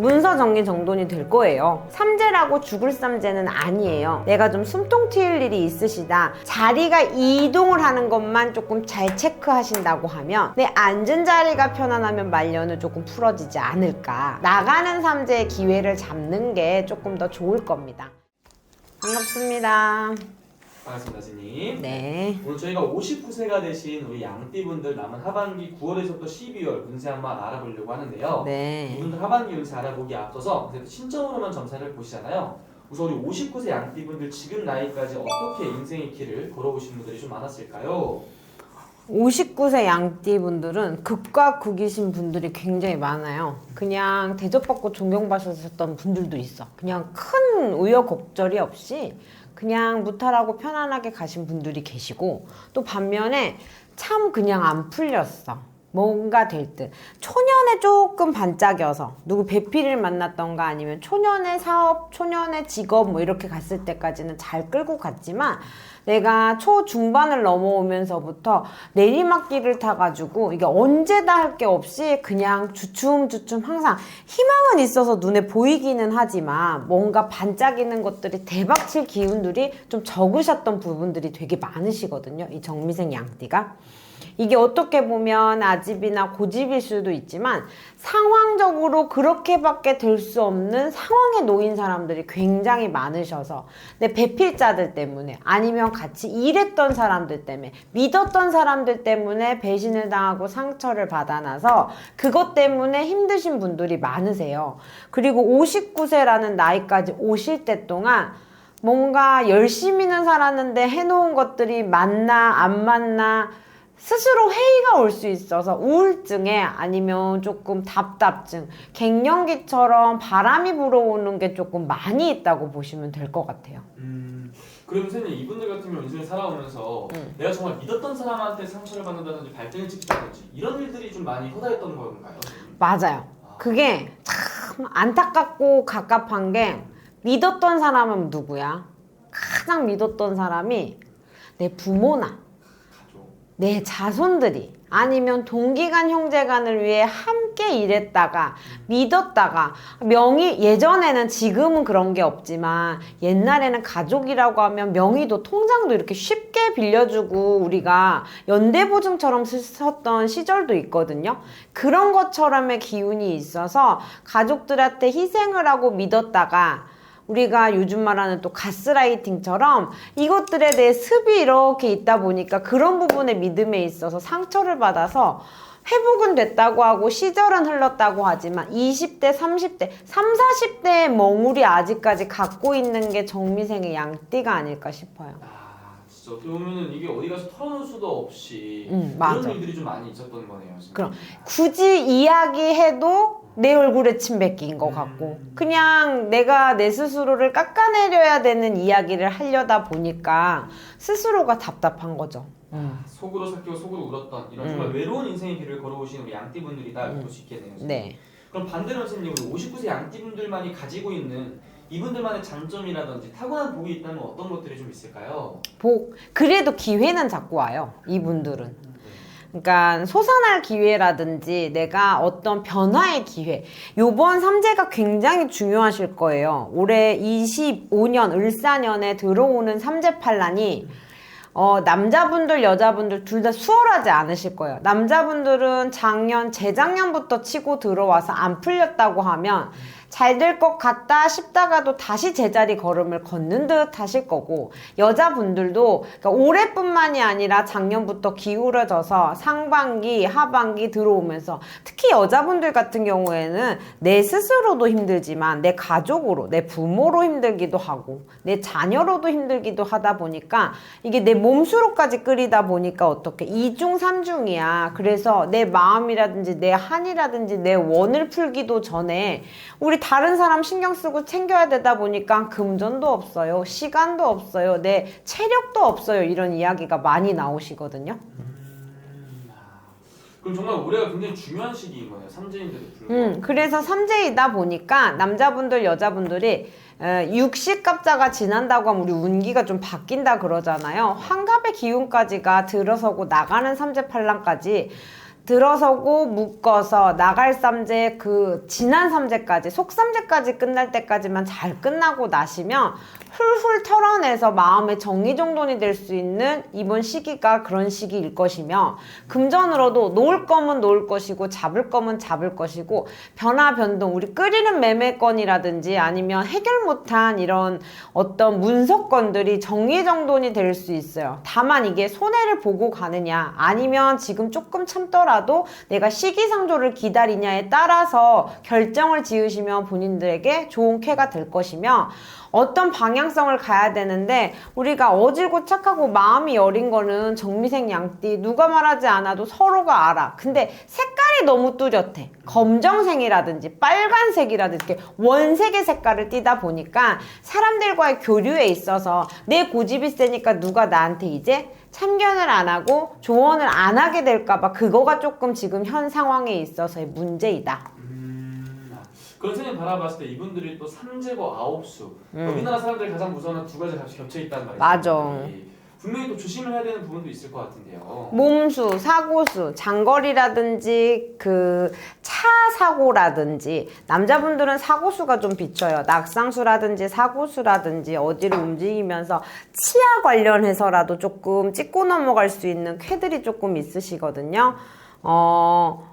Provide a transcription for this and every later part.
문서 정리 정돈이 될 거예요. 삼재라고 죽을 삼재는 아니에요. 내가 좀 숨통 트일 일이 있으시다. 자리가 이동을 하는 것만 조금 잘 체크하신다고 하면 내 앉은 자리가 편안하면 말년은 조금 풀어지지 않을까. 나가는 삼재의 기회를 잡는 게 조금 더 좋을 겁니다. 반갑습니다. 반갑습니다, 스님. 네. 오늘 저희가 59세가 되신 우리 양띠분들 남은 하반기 9월에서부터 12월 운세 한번 알아보려고 하는데요. 네. 이분들 하반기 운세 알아보기 앞서서 그래도 신점으로만 점사를 보시잖아요. 우선 우리 59세 양띠분들 지금 나이까지 어떻게 인생의 길을 걸어오신 분들이 좀 많았을까요? 59세 양띠 분들은 극과 극이신 분들이 굉장히 많아요. 그냥 대접받고 존경받으셨던 분들도 있어. 그냥 큰 우여곡절이 없이 그냥 무탈하고 편안하게 가신 분들이 계시고 또 반면에 참 그냥 안 풀렸어. 뭔가 될 듯. 초년에 조금 반짝여서 누구 배필을 만났던가 아니면 초년의 사업, 초년의 직업 뭐 이렇게 갔을 때까지는 잘 끌고 갔지만 내가 초중반을 넘어오면서부터 내리막길을 타가지고 이게 언제다 할 게 없이 그냥 주춤주춤 항상 희망은 있어서 눈에 보이기는 하지만 뭔가 반짝이는 것들이 대박칠 기운들이 좀 적으셨던 부분들이 되게 많으시거든요. 이 정미생 양띠가. 이게 어떻게 보면 아 집이나 고집일 수도 있지만 상황적으로 그렇게밖에 될 수 없는 상황에 놓인 사람들이 굉장히 많으셔서 내 배필자들 때문에 아니면 같이 일했던 사람들 때문에 믿었던 사람들 때문에 배신을 당하고 상처를 받아나서 그것 때문에 힘드신 분들이 많으세요. 그리고 59세라는 나이까지 오실 때 동안 뭔가 열심히는 살았는데 해놓은 것들이 맞나 안 맞나 스스로 회의가 올 수 있어서 우울증에 아니면 조금 답답증, 갱년기처럼 바람이 불어오는 게 조금 많이 있다고 보시면 될 것 같아요. 음, 그럼 선생님 이분들 같은 경우 인생을 살아오면서 음. 내가 정말 믿었던 사람한테 상처를 받는다든지 발등을 찍힌다든지 이런 일들이 좀 많이 허다했던 건가요? 맞아요. 그게 참 안타깝고 갑갑한 게 믿었던 사람은 누구야? 가장 믿었던 사람이 내 부모나. 내 자손들이 아니면 동기간 형제간을 위해 함께 일했다가 믿었다가 명의 예전에는 지금은 그런 게 없지만 옛날에는 가족이라고 하면 명의도 통장도 이렇게 쉽게 빌려주고 우리가 연대보증처럼 쓰- 썼던 시절도 있거든요. 그런 것처럼의 기운이 있어서 가족들한테 희생을 하고 믿었다가 우리가 요즘 말하는 또 가스라이팅처럼 이것들에 대해 습이 이렇게 있다 보니까 그런 부분의 믿음에 있어서 상처를 받아서 회복은 됐다고 하고 시절은 흘렀다고 하지만 20대, 30대, 3, 40대의 멍울이 아직까지 갖고 있는 게 정미생의 양띠가 아닐까 싶어요. 아, 진짜 어떻게 보면은 이게 어디 가서 털어놓을 수도 없이 음, 그런 맞아. 일들이 좀 많이 있었던 거네요. 진짜. 그럼. 굳이 이야기해도 내 얼굴에 침 뱉긴 것 같고 그냥 내가 내 스스로를 깎아내려야 되는 이야기를 하려다 보니까 스스로가 답답한 거죠. 속으로 삭히고 속으로 울었던 이런 정말 외로운 인생의 길을 걸어오신 우리 양띠분들이다 볼 수 있겠네요. 선생님. 네. 그럼 반대로 선생님 우리 59세 양띠분들만이 가지고 있는 이분들만의 장점이라든지 타고난 복이 있다면 어떤 것들이 좀 있을까요? 복 그래도 기회는 자꾸 와요. 이분들은. 그러니까 솟아날 기회라든지 내가 어떤 변화의 기회. 요번 삼재가 굉장히 중요하실 거예요. 올해 25년 을사년에 들어오는 삼재판란이 어, 남자분들, 여자분들 둘 다 수월하지 않으실 거예요. 남자분들은 작년, 재작년부터 치고 들어와서 안 풀렸다고 하면 잘 될 것 같다 싶다가도 다시 제자리 걸음을 걷는 듯 하실 거고, 여자분들도 그러니까 올해뿐만이 아니라 작년부터 기울어져서 상반기, 하반기 들어오면서 특히 여자분들 같은 경우에는 내 스스로도 힘들지만 내 가족으로, 내 부모로 힘들기도 하고, 내 자녀로도 힘들기도 하다 보니까 이게 내 몸수로까지 끓이다 보니까 어떻게 이중 삼중이야. 그래서 내 마음이라든지 내 한이라든지 내 원을 풀기도 전에 우리 다른 사람 신경 쓰고 챙겨야 되다 보니까 금전도 없어요. 시간도 없어요. 내 체력도 없어요. 이런 이야기가 많이 나오시거든요. 그럼 정말 올해가 굉장히 중요한 시기인. 삼재인데도 불구하고. 음, 그래서 삼재이다 보니까 남자분들, 여자분들이 60갑자가 지난다고 하면 우리 운기가 좀 바뀐다 그러잖아요. 환갑의 기운까지가 들어서고 나가는 삼재팔랑까지 들어서고 묶어서 나갈 삼재 그 지난 삼재까지 속 삼재까지 끝날 때까지만 잘 끝나고 나시면 훌훌 털어내서 마음의 정리정돈이 될 수 있는 이번 시기가 그런 시기일 것이며 금전으로도 놓을 거면 놓을 것이고 잡을 거면 잡을 것이고 변화 변동 우리 끓이는 매매건이라든지 아니면 해결 못한 이런 어떤 문서건들이 정리정돈이 될 수 있어요. 다만 이게 손해를 보고 가느냐 아니면 지금 조금 참더라도 내가 시기상조를 기다리냐에 따라서 결정을 지으시면 본인들에게 좋은 쾌가 될 것이며 어떤 방향성을 가야 되는데 우리가 어질고 착하고 마음이 여린 거는 정미생 양띠 누가 말하지 않아도 서로가 알아. 근데 색깔이 너무 뚜렷해. 검정색이라든지 빨간색이라든지 이렇게 원색의 색깔을 띠다 보니까 사람들과의 교류에 있어서 내 고집이 세니까 누가 나한테 이제 참견을 안 하고 조언을 안 하게 될까봐 그거가 조금 지금 현 상황에 있어서의 문제이다. 음, 아, 그런 선생님 바라봤을 때 이분들이 또 삼재고 아홉수 음. 우리나라 사람들이 가장 무서워하는 두 가지 값이 겹쳐 있다는 말이죠. 맞아. 분명히 또 조심을 해야 되는 부분도 있을 것 같은데요. 몸수, 사고수, 장거리라든지 그 차 사고라든지 남자분들은 사고수가 좀 비쳐요. 낙상수라든지 사고수라든지 어디를 움직이면서 치아 관련해서라도 조금 찍고 넘어갈 수 있는 쾌들이 조금 있으시거든요. 어,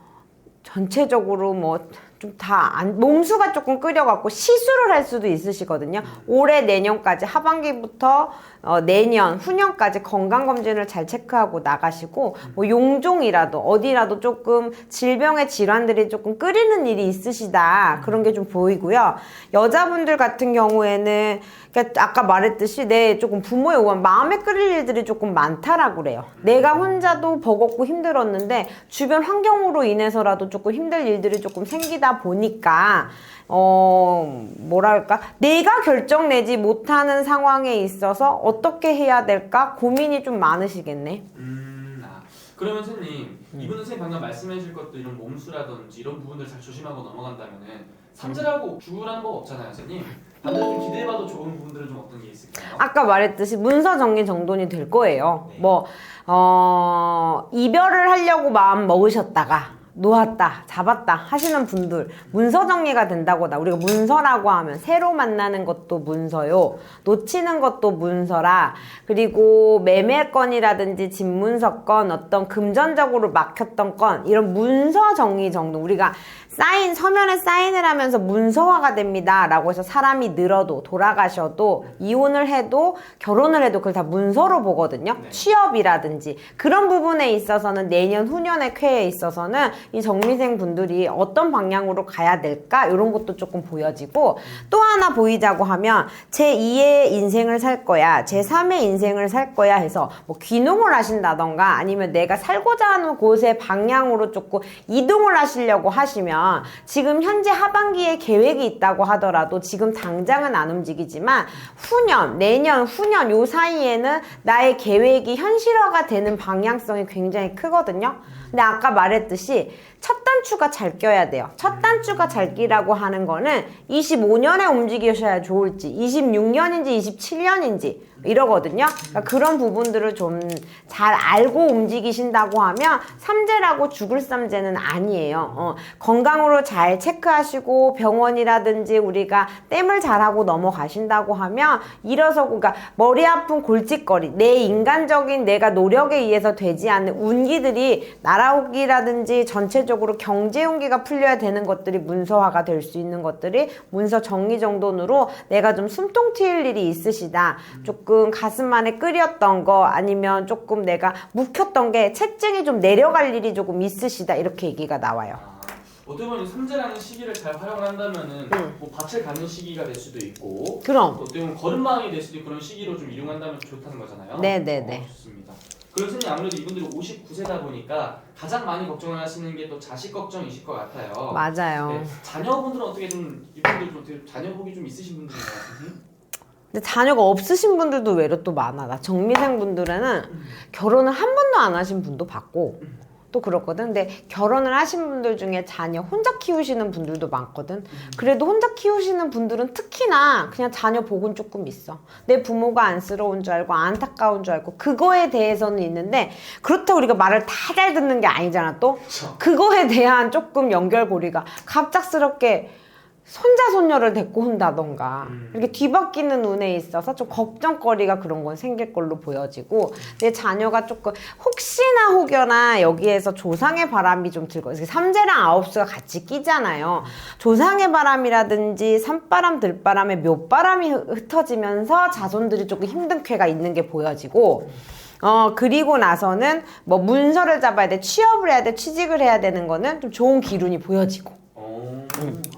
전체적으로 뭐 좀 다 안, 몸수가 조금 끓여갖고 시술을 할 수도 있으시거든요. 올해 내년까지 하반기부터 어, 내년 후년까지 건강 검진을 잘 체크하고 나가시고 뭐 용종이라도 어디라도 조금 질병의 질환들이 조금 끓이는 일이 있으시다 그런 게 좀 보이고요. 여자분들 같은 경우에는 그러니까 아까 말했듯이 내 조금 부모의 오한 마음에 끓일 일들이 조금 많다라고 그래요. 내가 혼자도 버겁고 힘들었는데 주변 환경으로 인해서라도 조금 힘들 일들이 조금 생기다 보니까 어 뭐랄까 내가 결정 내지 못하는 상황에 있어서 어떻게 해야 될까 고민이 좀 많으시겠네. 음, 아, 그러면 선생님 이분 선생님 방금 말씀해 주실 것도 이런 몸수라든지 이런 부분들 잘 조심하고 넘어간다면은 삼재라고 죽으라는 법 없잖아요, 선생님. 반대로 좀 기대해봐도 좋은 부분들은 좀 어떤 게 있을까요? 아까 말했듯이 문서 정리 정돈이 될 거예요. 네. 뭐, 어, 이별을 하려고 마음 먹으셨다가, 놓았다, 잡았다 하시는 분들, 문서 정리가 된다고 나. 우리가 문서라고 하면 새로 만나는 것도 문서요. 놓치는 것도 문서라. 그리고 매매건이라든지 집문서건, 어떤 금전적으로 막혔던 건, 이런 문서 정리 정돈. 우리가 사인, 서면에 사인을 하면서 문서화가 됩니다. 라고 해서 사람이 늘어도, 돌아가셔도, 이혼을 해도, 결혼을 해도 그걸 다 문서로 보거든요. 네. 취업이라든지. 그런 부분에 있어서는 내년 후년의 쾌에 있어서는 이 정미생 분들이 어떤 방향으로 가야 될까? 이런 것도 조금 보여지고, 또 하나 보이자고 하면, 제 2의 인생을 살 거야, 제 3의 인생을 살 거야 해서, 뭐, 귀농을 하신다던가, 아니면 내가 살고자 하는 곳의 방향으로 조금 이동을 하시려고 하시면, 지금 현재 하반기에 계획이 있다고 하더라도 지금 당장은 안 움직이지만, 후년, 내년, 후년 요 사이에는 나의 계획이 현실화가 되는 방향성이 굉장히 크거든요. 근데 아까 말했듯이 첫 단추가 잘 껴야 돼요. 첫 단추가 잘 끼라고 하는 거는 25년에 움직이셔야 좋을지, 26년인지 27년인지 이러거든요. 그러니까 그런 부분들을 좀 잘 알고 움직이신다고 하면 삼재라고 죽을 삼재는 아니에요. 어, 건강으로 잘 체크하시고 병원이라든지 우리가 땜을 잘하고 넘어가신다고 하면 일어서고 그러니까 머리 아픈 골칫거리 내 인간적인 내가 노력에 의해서 되지 않는 운기들이 날아오기라든지 전체적으로 경제 운기가 풀려야 되는 것들이 문서화가 될 수 있는 것들이 문서 정리 정돈으로 내가 좀 숨통 트일 일이 있으시다. 조금 가슴 안에 끓였던 거 아니면 조금 내가 묵혔던 게 체증이 좀 내려갈 일이 조금 있으시다. 이렇게 얘기가 나와요. 아, 어떻게 보면 이 삼재라는 시기를 잘 활용한다면은 응. 뭐 밭을 갖는 시기가 될 수도 있고 그럼 또 어떻게 보면 걸음마이 될 수도 있고 그런 시기로 좀 이용한다면 좋다는 거잖아요. 네네네. 어, 좋습니다. 선생님 아무래도 이분들이 59세다 보니까 가장 많이 걱정을 하시는 게 또 자식 걱정이실 것 같아요. 맞아요. 네, 자녀분들은 어떻게 좀 이분들 좀 어떻게 자녀복이 좀 있으신 분들인가요? 선생님? 근데 자녀가 없으신 분들도 외로 또 많아. 나 정미생 분들에는 결혼을 한 번도 안 하신 분도 봤고 또 그렇거든. 근데 결혼을 하신 분들 중에 자녀 혼자 키우시는 분들도 많거든. 그래도 혼자 키우시는 분들은 특히나 그냥 자녀 복은 조금 있어. 내 부모가 안쓰러운 줄 알고 안타까운 줄 알고 그거에 대해서는 있는데 그렇다고 우리가 말을 다 잘 듣는 게 아니잖아 또. 그거에 대한 조금 연결고리가 갑작스럽게 손자 손녀를 데리고 온다던가 음. 이렇게 뒤바뀌는 운에 있어서 좀 걱정거리가 그런 건 생길 걸로 보여지고 내 자녀가 조금 혹시나 혹여나 여기에서 조상의 바람이 좀 들고 삼재랑 아홉수가 같이 끼잖아요 조상의 바람이라든지 산바람 들바람에 묘바람이 흩- 흩어지면서 자손들이 조금 힘든 쾌가 있는 게 보여지고 어 그리고 나서는 뭐 문서를 잡아야 돼 취업을 해야 돼 취직을 해야 되는 거는 좀 좋은 기운이 보여지고 괜찮네요.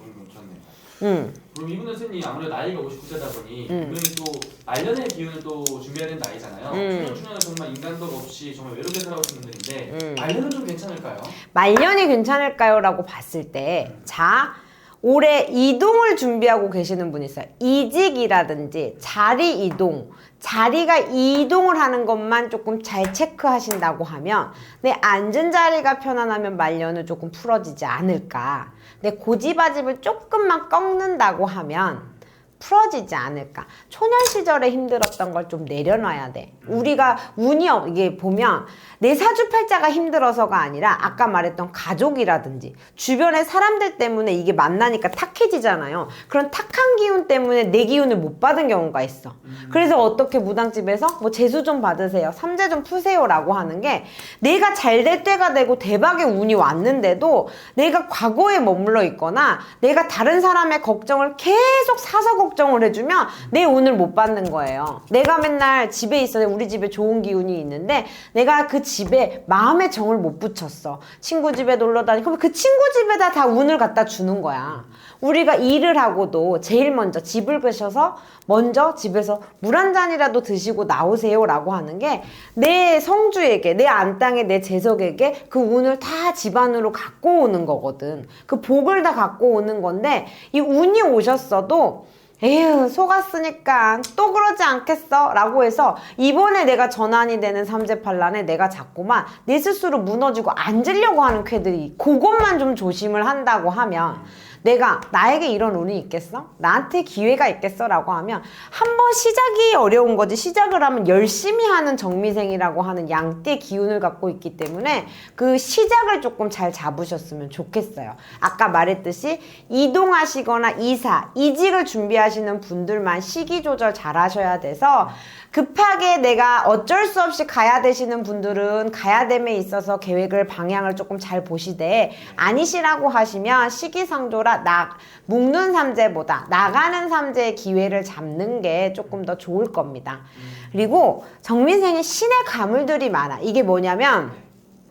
음 그럼 이분은 선생님 아무래도 나이가 59세다 보니 음. 분명히 또 말년의 기운을 또 준비해야 되는 나이잖아요. 음. 중년 중년에 정말 인간덕 없이 정말 외롭게 살아오신 분들인데 음. 말년은 좀 괜찮을까요? 말년이 괜찮을까요? 라고 봤을 때, 자, 올해 이동을 준비하고 계시는 분이 있어요. 이직이라든지 자리 이동, 자리가 이동을 하는 것만 조금 잘 체크하신다고 하면 내 앉은 자리가 편안하면 말년은 조금 풀어지지 않을까. 내 고집아집을 조금만 꺾는다고 하면 풀어지지 않을까. 초년 시절에 힘들었던 걸 좀 내려놔야 돼. 우리가 운이 없, 이게 보면 내 사주팔자가 힘들어서가 아니라 아까 말했던 가족이라든지 주변의 사람들 때문에 이게 만나니까 탁해지잖아요. 그런 탁한 기운 때문에 내 기운을 못 받은 경우가 있어. 그래서 어떻게 무당집에서 뭐 재수 좀 받으세요. 삼재 좀 푸세요라고 하는 게 내가 잘 될 때가 되고 대박의 운이 왔는데도 내가 과거에 머물러 있거나 내가 다른 사람의 걱정을 계속 사서 걱정을 해주면 내 운을 못 받는 거예요. 내가 맨날 집에 있어서 우리 집에 좋은 기운이 있는데 내가 그 집에 마음의 정을 못 붙였어. 친구 집에 놀러 다니. 그럼 그 친구 집에다 다 운을 갖다 주는 거야. 우리가 일을 하고도 제일 먼저 집을 가셔서 먼저 집에서 물 한 잔이라도 드시고 나오세요라고 하는 게 내 성주에게 내 안땅에 내 재석에게 그 운을 다 집안으로 갖고 오는 거거든. 그 복을 다 갖고 오는 건데 이 운이 오셨어도 에휴 속았으니까 또 그러지 않겠어? 라고 해서 이번에 내가 전환이 되는 삼재팔란에 내가 자꾸만 내 스스로 무너지고 앉으려고 하는 쾌들이 그것만 좀 조심을 한다고 하면 내가 나에게 이런 운이 있겠어? 나한테 기회가 있겠어? 라고 하면 한번 시작이 어려운 거지 시작을 하면 열심히 하는 정미생이라고 하는 양띠의 기운을 갖고 있기 때문에 그 시작을 조금 잘 잡으셨으면 좋겠어요. 아까 말했듯이 이동하시거나 이사, 이직을 준비하시는 분들만 시기 조절 잘 하셔야 돼서 급하게 내가 어쩔 수 없이 가야 되시는 분들은 가야 됨에 있어서 계획을 방향을 조금 잘 보시되 아니시라고 하시면 시기상조 라나 묶는 삼재보다 나가는 삼재의 기회를 잡는 게 조금 더 좋을 겁니다. 그리고 정민생이 신의 가물들이 많아. 이게 뭐냐면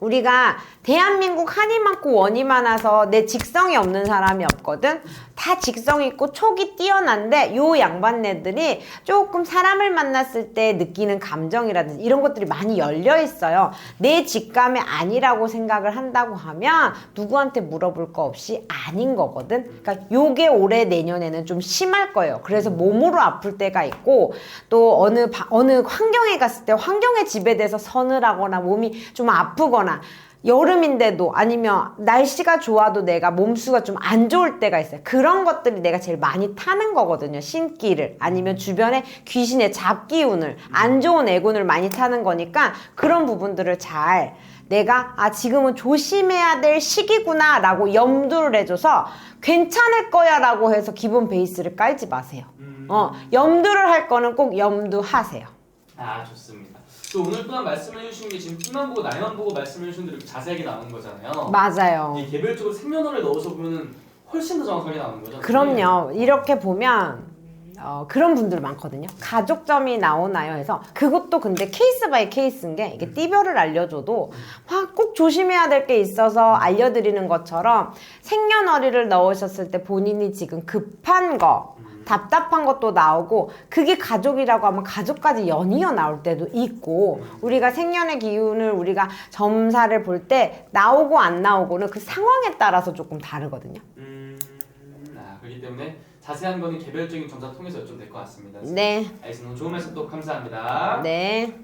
우리가 대한민국 한이 많고 원이 많아서 내 직성이 없는 사람이 없거든. 다 직성 있고 촉이 뛰어난데 요 양반네들이 조금 사람을 만났을 때 느끼는 감정이라든지 이런 것들이 많이 열려 있어요. 내 직감이 아니라고 생각을 한다고 하면 누구한테 물어볼 거 없이 아닌 거거든. 그러니까 요게 올해 내년에는 좀 심할 거예요. 그래서 몸으로 아플 때가 있고 또 어느 바- 어느 환경에 갔을 때 환경에 지배돼서 서늘하거나 몸이 좀 아프거나 여름인데도 아니면 날씨가 좋아도 내가 몸수가 좀 안 좋을 때가 있어요. 그런 것들이 내가 제일 많이 타는 거거든요. 신기를 아니면 주변에 귀신의 잡기운을 안 좋은 애군을 많이 타는 거니까 그런 부분들을 잘 내가 아 지금은 조심해야 될 시기구나 라고 염두를 해줘서 괜찮을 거야 라고 해서 기본 베이스를 깔지 마세요. 음. 어 염두를 할 거는 꼭 염두하세요. 아 좋습니다. 또 오늘 또한 말씀을 해주신 게 지금 띠만 보고 나이만 보고 말씀을 해주신 대로 자세하게 나오는 거잖아요. 맞아요. 이 개별적으로 생년월일 넣어서 보면은 훨씬 더 정확하게 나오는 거죠. 그럼요. 이렇게 보면 어, 그런 분들 많거든요. 가족점이 나오나요? 해서 그것도 근데 케이스 바이 케이스인 게 이게 띠별을 알려줘도 막 꼭 조심해야 될 게 있어서 알려드리는 것처럼 생년월일을 넣으셨을 때 본인이 지금 급한 거 답답한 것도 나오고 그게 가족이라고 하면 가족까지 연이어 나올 때도 있고 우리가 생년의 기운을 우리가 점사를 볼 때 나오고 안 나오고는 그 상황에 따라서 조금 다르거든요. 음, 아 그렇기 때문에 자세한 거는 개별적인 점사 통해서 좀 될 것 같습니다. 네. 알겠습니다. 좋은 말씀 또 감사합니다. 네.